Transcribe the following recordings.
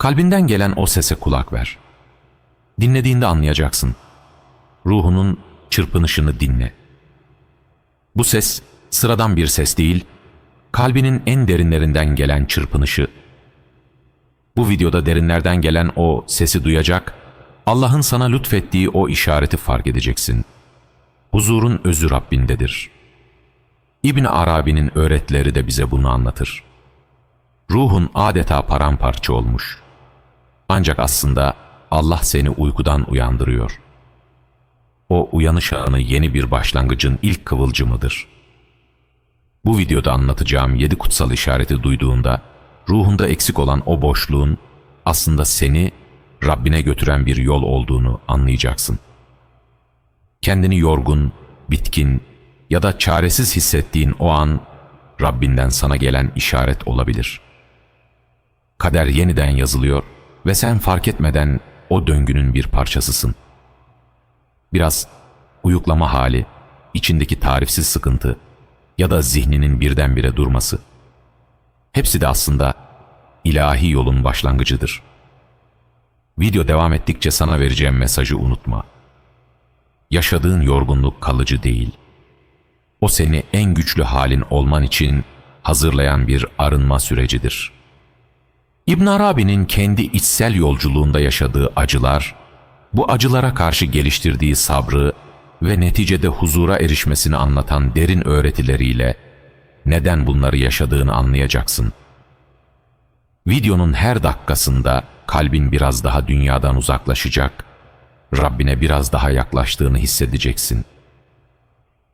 Kalbinden gelen o sese kulak ver. Dinlediğinde anlayacaksın. Ruhunun çırpınışını dinle. Bu ses sıradan bir ses değil, kalbinin en derinlerinden gelen çırpınışı. Bu videoda derinlerden gelen o sesi duyacak, Allah'ın sana lütfettiği o işareti fark edeceksin. Huzurun özü Rabbindedir. İbn Arabi'nin öğretileri de bize bunu anlatır. Ruhun adeta paramparça olmuş. Ancak aslında Allah seni uykudan uyandırıyor. O uyanış anı yeni bir başlangıcın ilk kıvılcımıdır. Bu videoda anlatacağım yedi kutsal işareti duyduğunda ruhunda eksik olan o boşluğun aslında seni Rabbine götüren bir yol olduğunu anlayacaksın. Kendini yorgun, bitkin ya da çaresiz hissettiğin o an Rabbinden sana gelen işaret olabilir. Kader yeniden yazılıyor ve sen fark etmeden o döngünün bir parçasısın. Biraz uyuklama hali, içindeki tarifsiz sıkıntı ya da zihninin birdenbire durması. Hepsi de aslında ilahi yolun başlangıcıdır. Video devam ettikçe sana vereceğim mesajı unutma. Yaşadığın yorgunluk kalıcı değil. O seni en güçlü halin olman için hazırlayan bir arınma sürecidir. İbn Arabi'nin kendi içsel yolculuğunda yaşadığı acılar, bu acılara karşı geliştirdiği sabrı ve neticede huzura erişmesini anlatan derin öğretileriyle neden bunları yaşadığını anlayacaksın. Videonun her dakikasında kalbin biraz daha dünyadan uzaklaşacak, Rabbine biraz daha yaklaştığını hissedeceksin.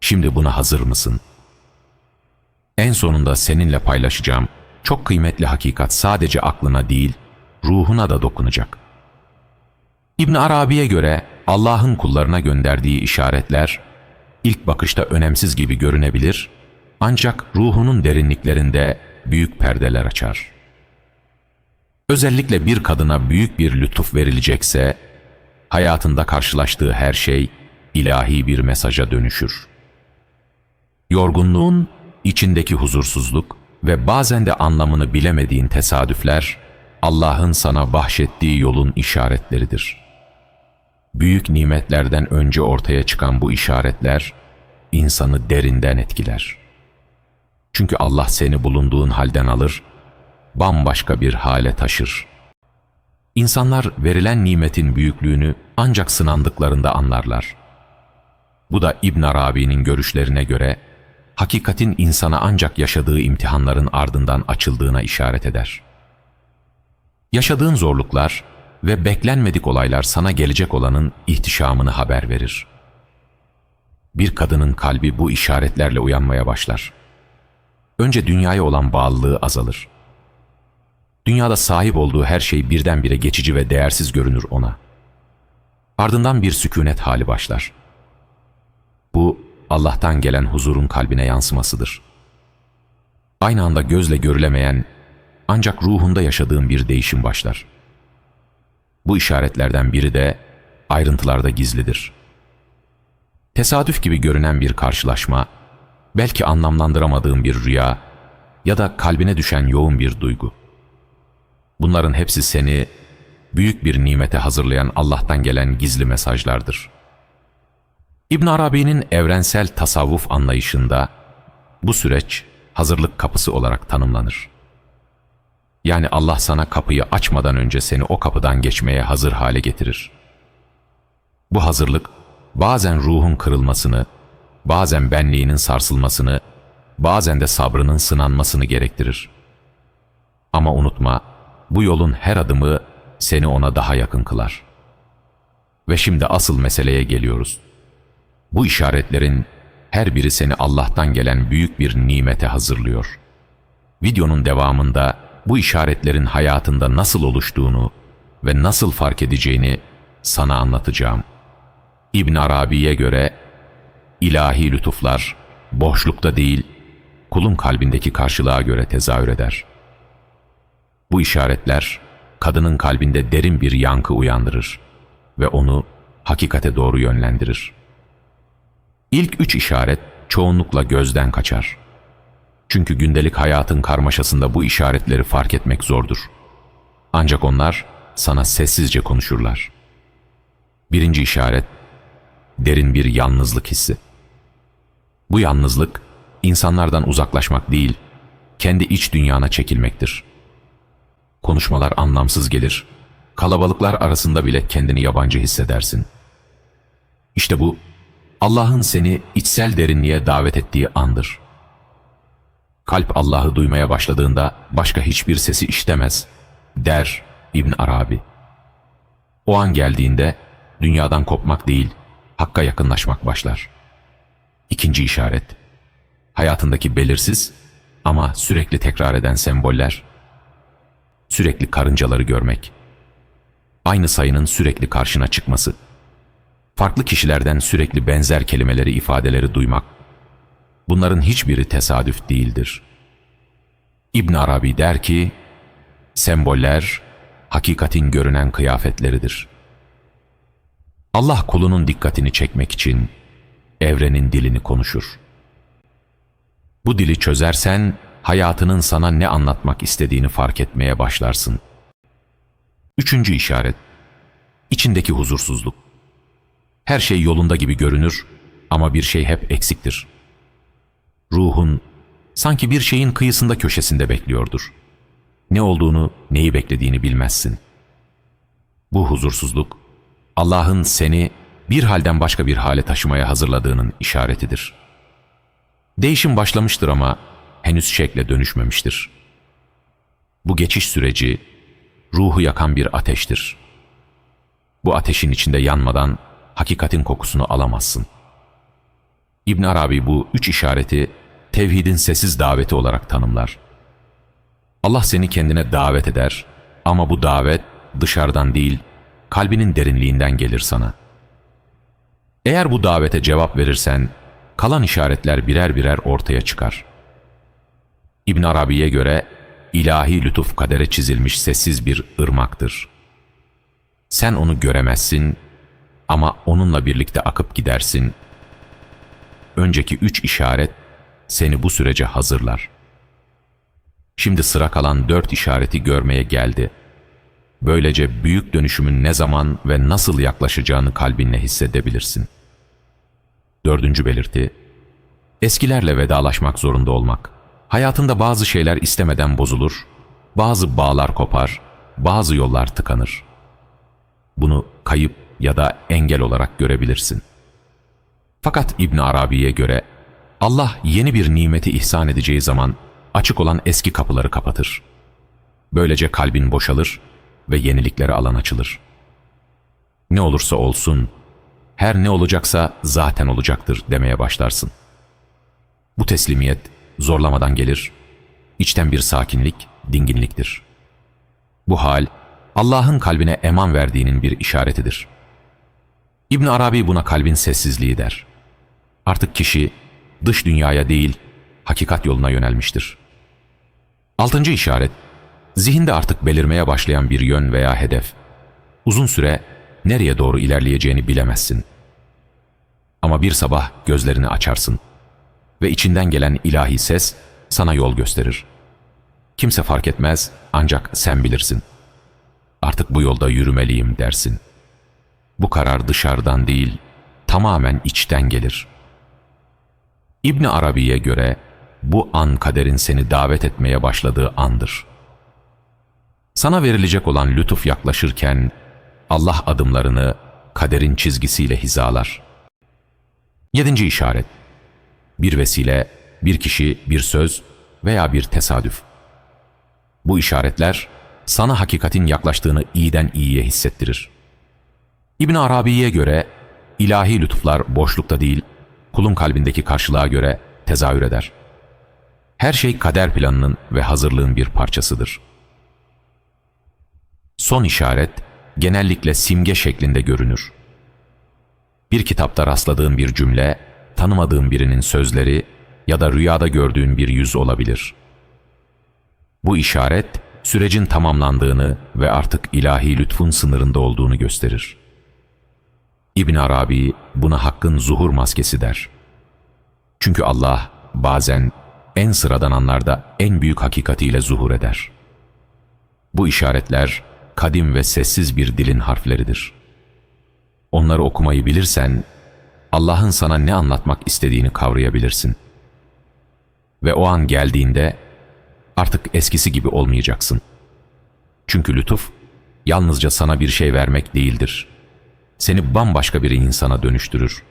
Şimdi buna hazır mısın? En sonunda seninle paylaşacağım çok kıymetli hakikat sadece aklına değil, ruhuna da dokunacak. İbn Arabi'ye göre Allah'ın kullarına gönderdiği işaretler ilk bakışta önemsiz gibi görünebilir ancak ruhunun derinliklerinde büyük perdeler açar. Özellikle bir kadına büyük bir lütuf verilecekse hayatında karşılaştığı her şey ilahi bir mesaja dönüşür. Yorgunluğun içindeki huzursuzluk ve bazen de anlamını bilemediğin tesadüfler Allah'ın sana bahşettiği yolun işaretleridir. Büyük nimetlerden önce ortaya çıkan bu işaretler insanı derinden etkiler. Çünkü Allah seni bulunduğun halden alır, bambaşka bir hale taşır. İnsanlar verilen nimetin büyüklüğünü ancak sınandıklarında anlarlar. Bu da İbn Arabi'nin görüşlerine göre hakikatin insana ancak yaşadığı imtihanların ardından açıldığına işaret eder. Yaşadığın zorluklar ve beklenmedik olaylar sana gelecek olanın ihtişamını haber verir. Bir kadının kalbi bu işaretlerle uyanmaya başlar. Önce dünyaya olan bağlılığı azalır. Dünyada sahip olduğu her şey birdenbire geçici ve değersiz görünür ona. Ardından bir sükunet hali başlar. Bu Allah'tan gelen huzurun kalbine yansımasıdır. Aynı anda gözle görülemeyen ancak ruhunda yaşadığın bir değişim başlar. Bu işaretlerden biri de ayrıntılarda gizlidir. Tesadüf gibi görünen bir karşılaşma, belki anlamlandıramadığın bir rüya ya da kalbine düşen yoğun bir duygu. Bunların hepsi seni büyük bir nimete hazırlayan Allah'tan gelen gizli mesajlardır.'' İbn Arabi'nin evrensel tasavvuf anlayışında bu süreç hazırlık kapısı olarak tanımlanır. Yani Allah sana kapıyı açmadan önce seni o kapıdan geçmeye hazır hale getirir. Bu hazırlık bazen ruhun kırılmasını, bazen benliğinin sarsılmasını, bazen de sabrının sınanmasını gerektirir. Ama unutma, bu yolun her adımı seni ona daha yakın kılar. Ve şimdi asıl meseleye geliyoruz.'' Bu işaretlerin her biri seni Allah'tan gelen büyük bir nimete hazırlıyor. Videonun devamında bu işaretlerin hayatında nasıl oluştuğunu ve nasıl fark edeceğini sana anlatacağım. İbn Arabi'ye göre ilahi lütuflar boşlukta değil, kulun kalbindeki karşılığa göre tezahür eder. Bu işaretler kadının kalbinde derin bir yankı uyandırır ve onu hakikate doğru yönlendirir. İlk üç işaret çoğunlukla gözden kaçar. Çünkü gündelik hayatın karmaşasında bu işaretleri fark etmek zordur. Ancak onlar sana sessizce konuşurlar. Birinci işaret, derin bir yalnızlık hissi. Bu yalnızlık, insanlardan uzaklaşmak değil, kendi iç dünyana çekilmektir. Konuşmalar anlamsız gelir, kalabalıklar arasında bile kendini yabancı hissedersin. İşte bu, Allah'ın seni içsel derinliğe davet ettiği andır. Kalp Allah'ı duymaya başladığında başka hiçbir sesi işitemez, der İbn Arabi. O an geldiğinde dünyadan kopmak değil, Hakk'a yakınlaşmak başlar. İkinci işaret, hayatındaki belirsiz ama sürekli tekrar eden semboller, sürekli karıncaları görmek, aynı sayının sürekli karşına çıkması, farklı kişilerden sürekli benzer kelimeleri, ifadeleri duymak, bunların hiçbiri tesadüf değildir. İbn Arabi der ki, semboller, hakikatin görünen kıyafetleridir. Allah kulunun dikkatini çekmek için evrenin dilini konuşur. Bu dili çözersen hayatının sana ne anlatmak istediğini fark etmeye başlarsın. Üçüncü işaret, içindeki huzursuzluk. Her şey yolunda gibi görünür ama bir şey hep eksiktir. Ruhun sanki bir şeyin kıyısında köşesinde bekliyordur. Ne olduğunu, neyi beklediğini bilmezsin. Bu huzursuzluk, Allah'ın seni bir halden başka bir hale taşımaya hazırladığının işaretidir. Değişim başlamıştır ama henüz şekle dönüşmemiştir. Bu geçiş süreci ruhu yakan bir ateştir. Bu ateşin içinde yanmadan hakikatin kokusunu alamazsın. İbn Arabi bu üç işareti tevhidin sessiz daveti olarak tanımlar. Allah seni kendine davet eder ama bu davet dışarıdan değil, kalbinin derinliğinden gelir sana. Eğer bu davete cevap verirsen, kalan işaretler birer birer ortaya çıkar. İbn Arabi'ye göre ilahi lütuf kadere çizilmiş sessiz bir ırmaktır. Sen onu göremezsin ama onunla birlikte akıp gidersin. Önceki üç işaret seni bu sürece hazırlar. Şimdi sıra kalan dört işareti görmeye geldi. Böylece büyük dönüşümün ne zaman ve nasıl yaklaşacağını kalbinle hissedebilirsin. Dördüncü belirti, eskilerle vedalaşmak zorunda olmak. Hayatında bazı şeyler istemeden bozulur, bazı bağlar kopar, bazı yollar tıkanır. Bunu kayıp ya da engel olarak görebilirsin. Fakat İbn Arabi'ye göre Allah yeni bir nimeti ihsan edeceği zaman açık olan eski kapıları kapatır. Böylece kalbin boşalır ve yeniliklere alan açılır. Ne olursa olsun, her ne olacaksa zaten olacaktır demeye başlarsın. Bu teslimiyet zorlamadan gelir, içten bir sakinlik, dinginliktir. Bu hal, Allah'ın kalbine eman verdiğinin bir işaretidir. İbn Arabi buna kalbin sessizliği der. Artık kişi dış dünyaya değil, hakikat yoluna yönelmiştir. Altıncı işaret, zihinde artık belirmeye başlayan bir yön veya hedef. Uzun süre nereye doğru ilerleyeceğini bilemezsin. Ama bir sabah gözlerini açarsın ve içinden gelen ilahi ses sana yol gösterir. Kimse fark etmez ancak sen bilirsin. Artık bu yolda yürümeliyim dersin. Bu karar dışarıdan değil, tamamen içten gelir. İbni Arabi'ye göre bu an kaderin seni davet etmeye başladığı andır. Sana verilecek olan lütuf yaklaşırken Allah adımlarını kaderin çizgisiyle hizalar. Yedinci işaret. Bir vesile, bir kişi, bir söz veya bir tesadüf. Bu işaretler sana hakikatin yaklaştığını iyiden iyiye hissettirir. İbn Arabi'ye göre ilahi lütuflar boşlukta değil, kulun kalbindeki karşılığa göre tezahür eder. Her şey kader planının ve hazırlığın bir parçasıdır. Son işaret genellikle simge şeklinde görünür. Bir kitapta rastladığın bir cümle, tanımadığın birinin sözleri ya da rüyada gördüğün bir yüz olabilir. Bu işaret, sürecin tamamlandığını ve artık ilahi lütfun sınırında olduğunu gösterir. İbn Arabi buna hakkın zuhur maskesi der. Çünkü Allah bazen en sıradan anlarda en büyük hakikatiyle zuhur eder. Bu işaretler kadim ve sessiz bir dilin harfleridir. Onları okumayı bilirsen, Allah'ın sana ne anlatmak istediğini kavrayabilirsin. Ve o an geldiğinde artık eskisi gibi olmayacaksın. Çünkü lütuf yalnızca sana bir şey vermek değildir. Seni bambaşka bir insana dönüştürür.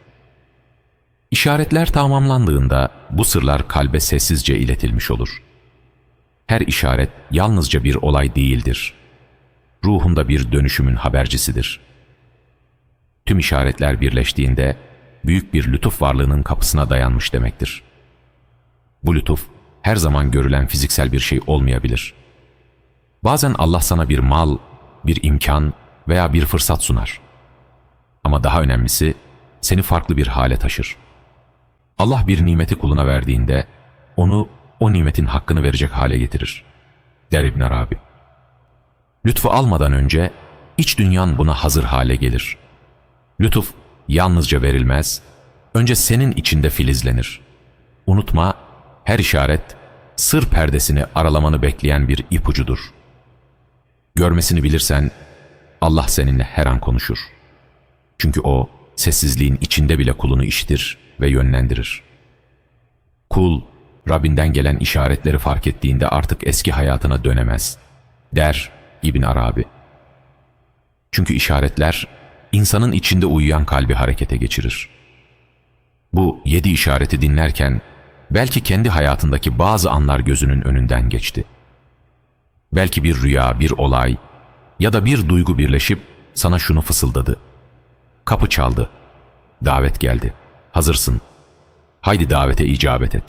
İşaretler tamamlandığında bu sırlar kalbe sessizce iletilmiş olur. Her işaret yalnızca bir olay değildir. Ruhunda bir dönüşümün habercisidir. Tüm işaretler birleştiğinde büyük bir lütuf varlığının kapısına dayanmış demektir. Bu lütuf her zaman görülen fiziksel bir şey olmayabilir. Bazen Allah sana bir mal, bir imkan veya bir fırsat sunar. Ama daha önemlisi seni farklı bir hale taşır. Allah bir nimeti kuluna verdiğinde onu o nimetin hakkını verecek hale getirir. Der İbn Arabi. Lütfu almadan önce iç dünyan buna hazır hale gelir. Lütuf yalnızca verilmez, önce senin içinde filizlenir. Unutma, her işaret sır perdesini aralamanı bekleyen bir ipucudur. Görmesini bilirsen Allah seninle her an konuşur. Çünkü o sessizliğin içinde bile kulunu işitir ve yönlendirir. Kul, Rabbinden gelen işaretleri fark ettiğinde artık eski hayatına dönemez, der İbn Arabi. Çünkü işaretler, insanın içinde uyuyan kalbi harekete geçirir. Bu yedi işareti dinlerken, belki kendi hayatındaki bazı anlar gözünün önünden geçti. Belki bir rüya, bir olay ya da bir duygu birleşip sana şunu fısıldadı. Kapı çaldı. Davet geldi. Hazırsın. Haydi davete icabet et.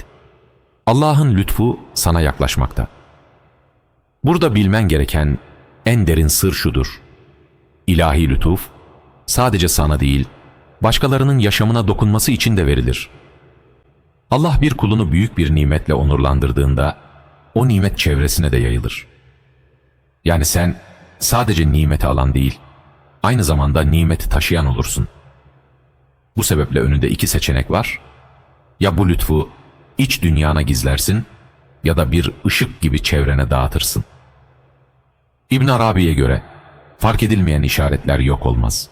Allah'ın lütfu sana yaklaşmakta. Burada bilmen gereken en derin sır şudur. İlahi lütuf sadece sana değil, başkalarının yaşamına dokunması için de verilir. Allah bir kulunu büyük bir nimetle onurlandırdığında o nimet çevresine de yayılır. Yani sen sadece nimeti alan değil, aynı zamanda nimeti taşıyan olursun. Bu sebeple önünde iki seçenek var. Ya bu lütfu iç dünyana gizlersin ya da bir ışık gibi çevrene dağıtırsın. İbn Arabi'ye göre fark edilmeyen işaretler yok olmaz.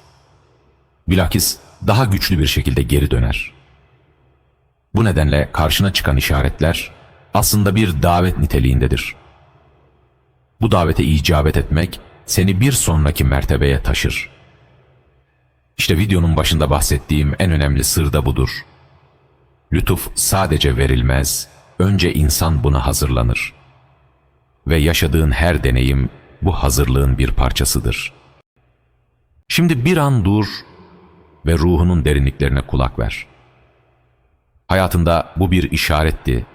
Bilakis daha güçlü bir şekilde geri döner. Bu nedenle karşına çıkan işaretler aslında bir davet niteliğindedir. Bu davete icabet etmek seni bir sonraki mertebeye taşır. İşte videonun başında bahsettiğim en önemli sır da budur. Lütuf sadece verilmez, önce insan buna hazırlanır. Ve yaşadığın her deneyim bu hazırlığın bir parçasıdır. Şimdi bir an dur ve ruhunun derinliklerine kulak ver. Hayatında bu bir işaretti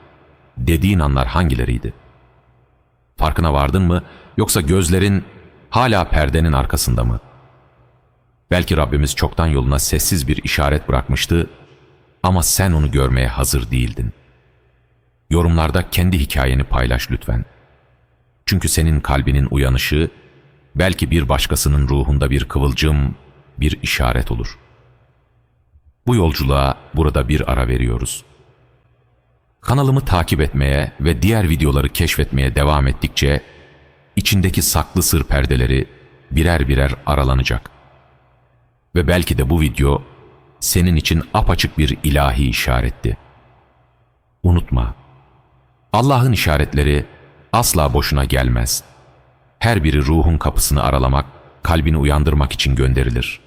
dediğin anlar hangileriydi? Farkına vardın mı yoksa gözlerin hala perdenin arkasında mı? Belki Rabbimiz çoktan yoluna sessiz bir işaret bırakmıştı ama sen onu görmeye hazır değildin. Yorumlarda kendi hikayeni paylaş lütfen. Çünkü senin kalbinin uyanışı belki bir başkasının ruhunda bir kıvılcım, bir işaret olur. Bu yolculuğa burada bir ara veriyoruz. Kanalımı takip etmeye ve diğer videoları keşfetmeye devam ettikçe içindeki saklı sır perdeleri birer birer aralanacak. Ve belki de bu video senin için apaçık bir ilahi işaretti. Unutma, Allah'ın işaretleri asla boşuna gelmez. Her biri ruhun kapısını aralamak, kalbini uyandırmak için gönderilir.